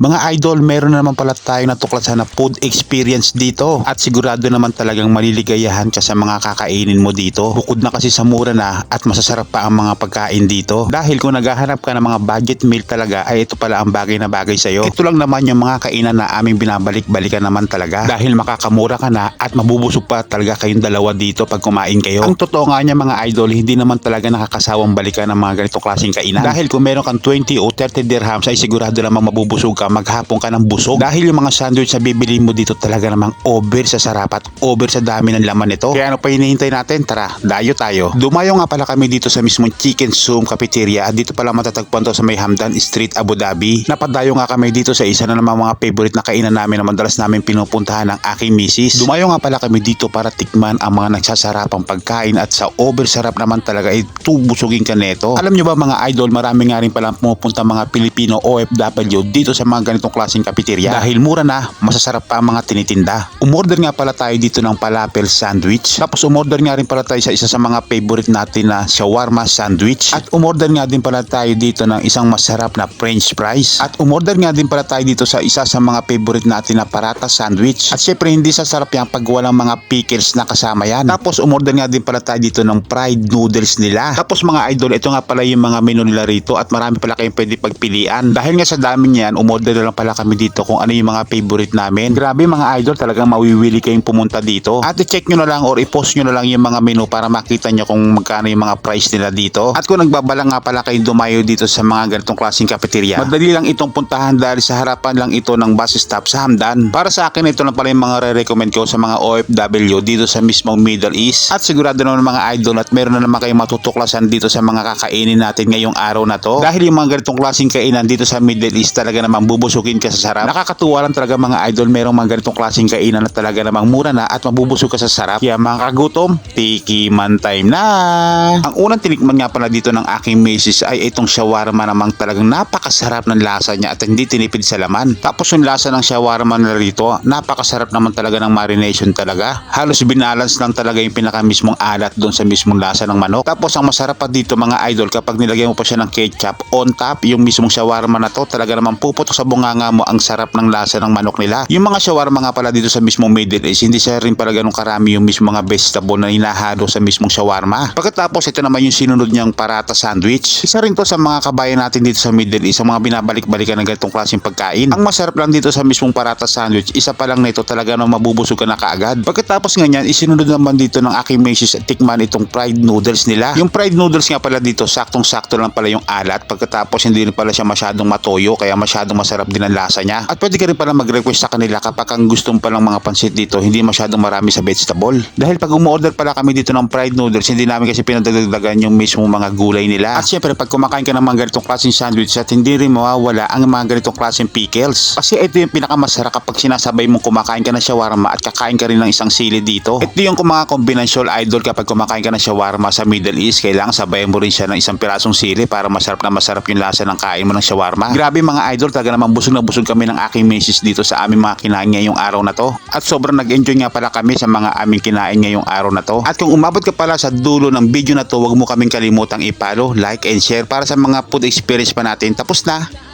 Mga idol, meron na naman pala tayo natuklasan na food experience dito. At sigurado naman talagang maliligayahan ka sa mga kakainin mo dito. Bukod na kasi sa mura na at masasarap pa ang mga pagkain dito. Dahil kung naghahanap ka ng mga budget meal talaga ay ito pala ang bagay na bagay sa'yo. Ito lang naman yung mga kainan na aming binabalik-balikan naman talaga. Dahil makakamura ka na at mabubusog pa talaga kayong dalawa dito pag kumain kayo. Ang totoo nga niya mga idol, hindi naman talaga nakakasawang balikan ng mga ganito klaseng kainan. Dahil kung meron kang 20 o 30 dirhams ay sigurado namang mabubusog ka, maghapon ka ng busog. Dahil yung mga sandwich na bibili mo dito talaga namang over sa sarap at over sa dami ng laman nito. Kaya ano pa hinihintay natin? Tara, dayo tayo. Dumayo nga pala kami dito sa mismong Chicken Zoom Cafeteria at dito pala matatagpuan to sa may Hamdan Street, Abu Dhabi. Napadayo nga kami dito sa isa na namang mga favorite na kainan namin na madalas namin pinupuntahan ng aking misis. Dumayo nga pala kami dito para tikman ang mga nagsasarapang pagkain at sa over sarap naman talaga ay tubusugin ka neto. Alam nyo ba mga idol, marami nga rin palang pumupunta mga Pilipino OFW dito sa mga ganitong klaseng cafeteria dahil mura na, masasarap pa ang mga tinitinda. Umorder nga pala tayo dito ng palapel sandwich. Tapos umorder nga rin pala tayo sa isa sa mga favorite natin na shawarma sandwich. At umorder nga din pala tayo dito ng isang masarap na french fries. At umorder nga din pala tayo dito sa isa sa mga favorite natin na parata sandwich. At syempre hindi sasarap yan pag walang mga pickles na kasama yan. Tapos umorder nga din pala tayo dito ng fried noodles nila. Tapos mga idol, ito nga pala yung mga menu nila rito at marami pala kayong pwede pagpilian. Dahil nga sa dami niyan, umorder na lang pala kami dito kung ano yung mga favorite namin. Grabe mga idol, talagang mawiwili kayong pumunta dito. At i-check nyo na lang or i-post nyo na lang yung mga menu para makita nyo kung magkano yung mga price nila dito. At kung nagbabala nga pala kayong dumayo dito sa mga ganitong klaseng cafeteria, madali lang itong puntahan dahil sa harapan lang ito ng bus stop sa Hamdan. Para sa akin, ito lang pala yung mga re-recommend ko sa mga OFW dito sa mismong Middle East. At sigurado naman mga idol at meron na naman kayong matutuklasan dito sa mga kakainin natin ngayong araw na to. Dahil yung mga ganitong klaseng kainan dito sa Middle East talaga namang bubusugin ka sa sarap. Nakakatuwa lang talaga mga idol merong mga ganitong klaseng kainan na talaga namang mura na at mabubusog ka sa sarap. Kaya mga kagutom, tikiman time na! Ang unang tinikman nga pala dito ng aking misis ay itong shawarma namang talagang napakasarap ng lasa niya at hindi tinipid sa laman. Tapos yung lasa ng shawarma na rito, napakasarap naman talaga ng marination talaga. Halos binalance lang talaga yung pinaka mismong alat doon sa mismong lasa ng manok. Tapos ang masarap pa dito mga idol kapag nilagay mo pa siya ng ketchup on top yung mismong shawarma na to talaga naman puputok sa bunganga mo ang sarap ng lasa ng manok nila. Yung mga shawarma nga pala dito sa mismong Middle East hindi siya rin pala ganun karami yung mismong mga vegetable na hinahalo sa mismong shawarma. Pagkatapos ito naman yung sinunod niyang parata sandwich. Isa rin to sa mga kabayan natin dito sa Middle East, ang mga binabalik-balikan ng ganitong klaseng pagkain. Ang masarap lang dito sa mismong parata sandwich, isa pa lang nito talaga na mabubusog ka na kaagad. Pagkatapos nga niyan, isinunod naman dito ng aking misis at tikman itong fried noodles nila. Yung fried noodles nga pala dito, saktong-sakto lang pala yung alat. Pagkatapos hindi rin pala siya masyadong matoyo, kaya masyadong masarap din ang lasa niya. At pwede ka rin pala mag-request sa kanila kapag ang gusto mo palang mga pansit dito, hindi masyadong marami sa vegetable. Dahil pag umorder pala kami dito ng fried noodles, hindi namin kasi pinadagdagan yung mismo mga gulay nila. At syempre, pag kumakain ka ng mga ganitong klaseng sandwich at hindi rin mawawala ang mga ganitong klaseng pickles. Kasi ito yung pinakamasarap kapag sinasabay mong kumakain ka ng shawarma at kakain ka rin ng isang sili dito. Ito yung mga kombinasyon idol kapag kumakain ka ng shawarma sa Middle East, kailangan sabayan mo rin siya ng isang pirasong sili para masarap na masarap yung lasa ng kain mo ng shawarma. Grabe mga idol, talaga naman busog na busog kami ng aking misis dito sa aming mga kinain ngayong araw na to. At sobrang nag-enjoy nga pala kami sa mga aming kinain ngayong araw na to. At kung umabot ka pala sa dulo ng video na to, huwag mo kaming kalimutang i-follow, like and share para sa mga food experience pa natin. Tapos na!